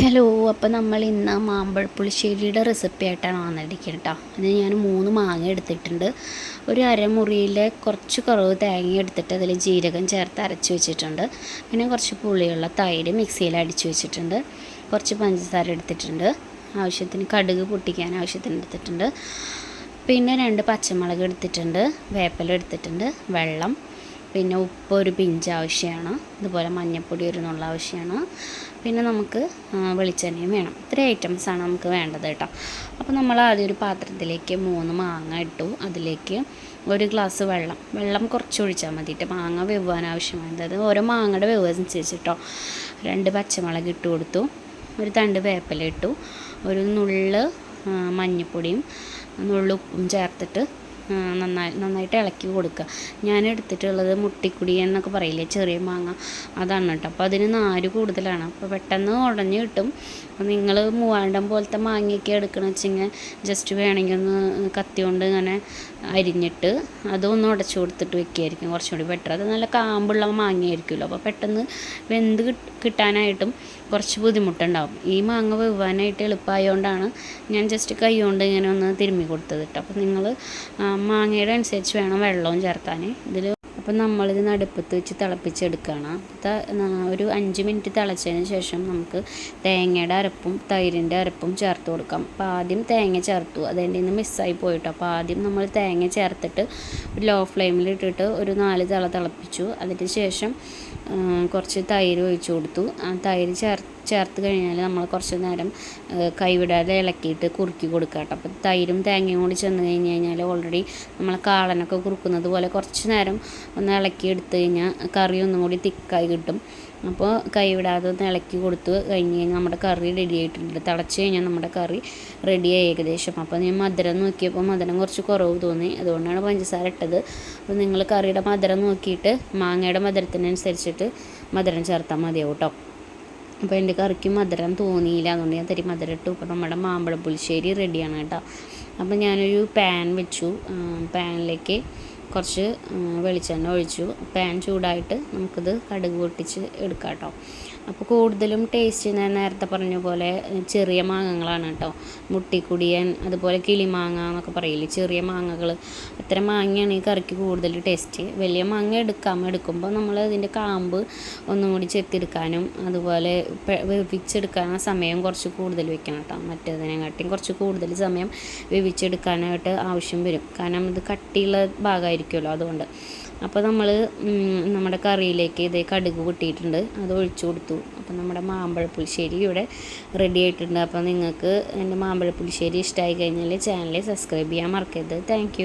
Hello അപ്പോൾ നമ്മൾ ഇന്ന് മാമ്പഴപ്പുളിശ്ശേരിയുടെ റെസിപ്പി ആയിട്ടാണ് വന്നിരിക്കുന്നത് കേട്ടോ അതിന് ഞാൻ മൂന്ന് മാങ്ങ എടുത്തിട്ടുണ്ട്. ഒരു അരമുറിയിലെ കുറച്ച് കുറവ് തേങ്ങ എടുത്തിട്ട് അതിൽ ജീരകം ചേർത്ത് അരച്ച് വെച്ചിട്ടുണ്ട്. പിന്നെ കുറച്ച് പുളിയുള്ള തൈര് മിക്സിയിൽ അടിച്ച് വെച്ചിട്ടുണ്ട്. കുറച്ച് പഞ്ചസാര എടുത്തിട്ടുണ്ട്. ആവശ്യത്തിന് കടുക് പൊട്ടിക്കാൻ ആവശ്യത്തിന് എടുത്തിട്ടുണ്ട്. പിന്നെ രണ്ട് പച്ചമുളക് എടുത്തിട്ടുണ്ട്. വേപ്പില എടുത്തിട്ടുണ്ട്. വെള്ളം. പിന്നെ ഉപ്പ് ഒരു പിഞ്ച് ആവശ്യമാണ്. അതുപോലെ മഞ്ഞൾപ്പൊടി ഒരു നുള്ള ആവശ്യമാണ്. പിന്നെ നമുക്ക് വെളിച്ചെണ്ണയും വേണം. ഇത്രയും ഐറ്റംസാണ് നമുക്ക് വേണ്ടത് കേട്ടോ. അപ്പോൾ നമ്മൾ ആദ്യം ഒരു പാത്രത്തിലേക്ക് മൂന്ന് മാങ്ങ ഇട്ടു. അതിലേക്ക് ഒരു ഗ്ലാസ് വെള്ളം. വെള്ളം കുറച്ച് ഒഴിച്ചാൽ മതിയിട്ട് മാങ്ങ വെവ്വാൻ ആവശ്യമാണ്. അതായത് ഓരോ മാങ്ങയുടെ വെവ് രണ്ട് പച്ചമുളക് ഇട്ട് കൊടുത്തു. ഒരു തണ്ട് വേപ്പില ഇട്ടു. ഒരു നുള്ള് മഞ്ഞൾപ്പൊടിയും നുള്ളുപ്പും ചേർത്തിട്ട് നന്നായി നന്നായിട്ട് ഇളക്കി കൊടുക്കുക. ഞാൻ എടുത്തിട്ടുള്ളത് മുട്ടിക്കുടി എന്നൊക്കെ പറയില്ലേ ചെറിയ മാങ്ങ. അതാണ് കേട്ടോ. അപ്പോൾ അതിന് നാര് കൂടുതലാണ്. അപ്പോൾ പെട്ടെന്ന് ഉടഞ്ഞ് കിട്ടും. നിങ്ങൾ മൂവാണ്ടം പോലത്തെ മാങ്ങയൊക്കെ എടുക്കണം വെച്ചെങ്കിൽ ജസ്റ്റ് വേണമെങ്കിൽ ഒന്ന് കത്തി കൊണ്ട് ഇങ്ങനെ അരിഞ്ഞിട്ട് അതൊന്ന് ഉടച്ചു കൊടുത്തിട്ട് വെക്കുകയായിരിക്കും കുറച്ചും കൂടി ബെറ്റർ അത് നല്ല കാമ്പുള്ള മാങ്ങയായിരിക്കുമല്ലോ. അപ്പോൾ പെട്ടെന്ന് വെന്ത് കിട്ടാനായിട്ടും കുറച്ച് ബുദ്ധിമുട്ടുണ്ടാവും. ഈ മാങ്ങ വെവ്വാനായിട്ട് എളുപ്പമായതുകൊണ്ടാണ് ഞാൻ ജസ്റ്റ് കൈ കൊണ്ട് ഇങ്ങനെ ഒന്ന് തിരുമ്മി കൊടുത്തത് കേട്ടോ അപ്പോൾ നിങ്ങൾ മാങ്ങയുടെ അനുസരിച്ച് വേണം വെള്ളവും ചേർക്കാൻ ഇതിൽ അപ്പം നമ്മളിത് നടുപ്പത്ത് വെച്ച് തിളപ്പിച്ചെടുക്കുകയാണ്. ഒരു അഞ്ച് മിനിറ്റ് തിളച്ചതിന് ശേഷം നമുക്ക് തേങ്ങയുടെ അരപ്പും തൈരിന്റെ അരപ്പും ചേർത്ത് കൊടുക്കാം. അപ്പോൾ ആദ്യം തേങ്ങ ചേർത്തു. അതെന്റെ നിന്ന് മിസ്സായി പോയിട്ടോ. അപ്പോൾ ആദ്യം നമ്മൾ തേങ്ങ ചേർത്തിട്ട് ലോ ഫ്ലെയിമിൽ ഇട്ടിട്ട് ഒരു നാല് തിള തിളപ്പിച്ചു. അതിന് ശേഷം കുറച്ച് തൈര് ഒഴിച്ചു കൊടുത്തു. ആ തൈര് ചേർ ചേർത്ത് കഴിഞ്ഞാൽ നമ്മൾ കുറച്ച് നേരം കൈവിടാതെ ഇളക്കിയിട്ട് കുറുക്കി കൊടുക്കുക കേട്ടോ അപ്പോൾ തൈരും തേങ്ങയും കൂടി ചെന്ന് കഴിഞ്ഞ് കഴിഞ്ഞാൽ ഓൾറെഡി നമ്മൾ കാളനൊക്കെ കുറുക്കുന്നത് പോലെ കുറച്ച് നേരം ഒന്ന് ഇളക്കി എടുത്തു കഴിഞ്ഞാൽ കറി ഒന്നും കൂടി തിക്കായി കിട്ടും. അപ്പോൾ കൈവിടാതെ ഒന്ന് ഇളക്കി കൊടുത്ത് കഴിഞ്ഞ് കഴിഞ്ഞാൽ നമ്മുടെ കറി റെഡി ആയിട്ടുണ്ട്. തിളച്ച് കഴിഞ്ഞാൽ നമ്മുടെ കറി റെഡിയായി ഏകദേശം. അപ്പോൾ ഞാൻ മധുരം നോക്കിയപ്പോൾ മധുരം കുറച്ച് കുറവ് തോന്നി. അതുകൊണ്ടാണ് പഞ്ചസാര ഇട്ടത്. അപ്പോൾ നിങ്ങൾ കറിയുടെ മധുരം നോക്കിയിട്ട് മാങ്ങയുടെ മധുരത്തിനനുസരിച്ചിട്ട് മധുരം ചേർത്താൽ മതിയാവും കേട്ടോ അപ്പോൾ എന്റെ കറിക്ക് മധുരം തോന്നിയില്ല. അതുകൊണ്ട് ഞാൻ തരി മധുരം ഇട്ടു. അപ്പോൾ നമ്മുടെ മാമ്പഴ പുളിശ്ശേരി റെഡിയാണ് കേട്ടോ. അപ്പോൾ ഞാനൊരു പാൻ വെച്ചു. പാനിലേക്ക് കുറച്ച് വെളിച്ചെണ്ണ ഒഴിച്ചു. പാൻ ചൂടായിട്ട് നമുക്കിത് കടുക് പൊട്ടിച്ച് എടുക്കാം കേട്ടോ അപ്പോൾ കൂടുതലും ടേസ്റ്റ് ഞാൻ നേരത്തെ പറഞ്ഞ പോലെ ചെറിയ മാങ്ങകളാണ് കേട്ടോ മുട്ടിക്കുടിയൻ അതുപോലെ കിളിമാങ്ങ എന്നൊക്കെ പറയില്ലേ? ചെറിയ മാങ്ങകൾ അത്തരം മാങ്ങയാണ് ഈ കറിക്ക് കൂടുതൽ ടേസ്റ്റ് വലിയ മാങ്ങ എടുക്കാം. എടുക്കുമ്പോൾ നമ്മൾ അതിന്റെ കാമ്പ് ഒന്നും കൂടി ചെത്തിയെടുക്കാനും അതുപോലെ വേവിച്ചെടുക്കാൻ സമയം കുറച്ച് കൂടുതൽ വെക്കണം കേട്ടോ മറ്റേതിനെക്കാട്ടിയും കുറച്ച് കൂടുതൽ സമയം വേവിച്ചെടുക്കാനായിട്ട് ആവശ്യം വരും. കാരണം ഇത് കട്ടിയുള്ള ഭാഗമായിരിക്കുമല്ലോ അതുകൊണ്ട്. അപ്പോൾ നമ്മൾ നമ്മുടെ കറിയിലേക്ക് ഇതേ കടുക് കൂട്ടിയിട്ടുണ്ട്. അത് ഒഴിച്ചു കൊടുത്തു. അപ്പോൾ നമ്മുടെ മാമ്പഴപ്പുളിശ്ശേരി ഇവിടെ റെഡി ആയിട്ടുണ്ട്. അപ്പോൾ നിങ്ങൾക്ക് എന്റെ മാമ്പഴപ്പുളിശ്ശേരി ഇഷ്ടമായി കഴിഞ്ഞാൽ ചാനൽ സബ്സ്ക്രൈബ് ചെയ്യാൻ മറക്കരുത്. താങ്ക്